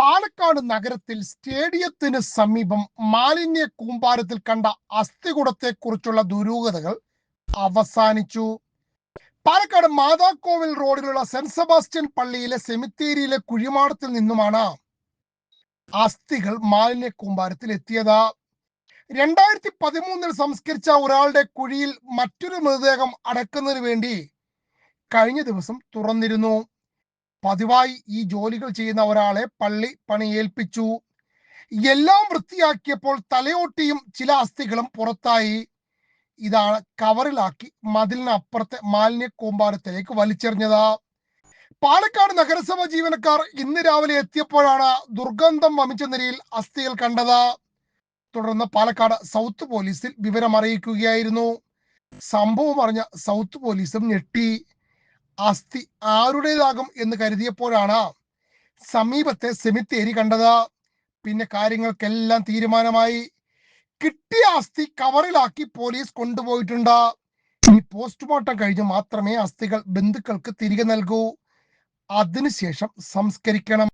പാലക്കാട് നഗരത്തിൽ സ്റ്റേഡിയത്തിന് സമീപം മാലിന്യ കൂമ്പാരത്തിൽ കണ്ട അസ്ഥികുടത്തെ കുറിച്ചുള്ള ദുരൂഹതകൾ അവസാനിച്ചു. പാലക്കാട് മാതാക്കോവിൽ റോഡിലുള്ള സെന്റ് സെബാസ്റ്റ്യൻ പള്ളിയിലെ സെമിത്തേരിയിലെ കുഴിമാടത്തിൽ നിന്നുമാണ് അസ്ഥികൾ മാലിന്യ കൂമ്പാരത്തിൽ എത്തിയത്. രണ്ടായിരത്തി പതിമൂന്നിൽ സംസ്കരിച്ച ഒരാളുടെ കുഴിയിൽ മറ്റൊരു മൃതദേഹം അടക്കുന്നതിന് വേണ്ടി കഴിഞ്ഞ ദിവസം തുറന്നിരുന്നു. പതിവായി ഈ ജോലികൾ ചെയ്യുന്ന ഒരാളെ പള്ളി പണിയേൽപ്പിച്ചു. എല്ലാം വൃത്തിയാക്കിയപ്പോൾ തലയോട്ടിയും ചില അസ്ഥികളും പുറത്തായി. ഇതാണ് കവറിലാക്കി മതിലിന് അപ്പുറത്തെ മാലിന്യ കൂമ്പാരത്തിലേക്ക് വലിച്ചെറിഞ്ഞത്. പാലക്കാട് നഗരസഭ ജീവനക്കാർ ഇന്ന് രാവിലെ എത്തിയപ്പോഴാണ് ദുർഗന്ധം വമിച്ച നിലയിൽ അസ്ഥികൾ കണ്ടത്. തുടർന്ന് പാലക്കാട് സൗത്ത് പോലീസിൽ വിവരം അറിയിക്കുകയായിരുന്നു സംഭവം അറിഞ്ഞ സൗത്ത് പോലീസും ഞെട്ടി. അസ്ഥി ആരുടേതാകും എന്ന് കരുതിയപ്പോഴാണ് സമീപത്തെ സെമിത്തേരി കണ്ടത്. പിന്നെ കാര്യങ്ങൾക്കെല്ലാം തീരുമാനമായി. കിട്ടിയ അസ്ഥി കവറിലാക്കി പോലീസ് കൊണ്ടുപോയിട്ടുണ്ട്. ഇനി പോസ്റ്റ്മോർട്ടം കഴിഞ്ഞ് മാത്രമേ അസ്ഥികൾ ബന്ധുക്കൾക്ക് തിരികെ നൽകൂ. അതിനുശേഷം സംസ്കരിക്കണം.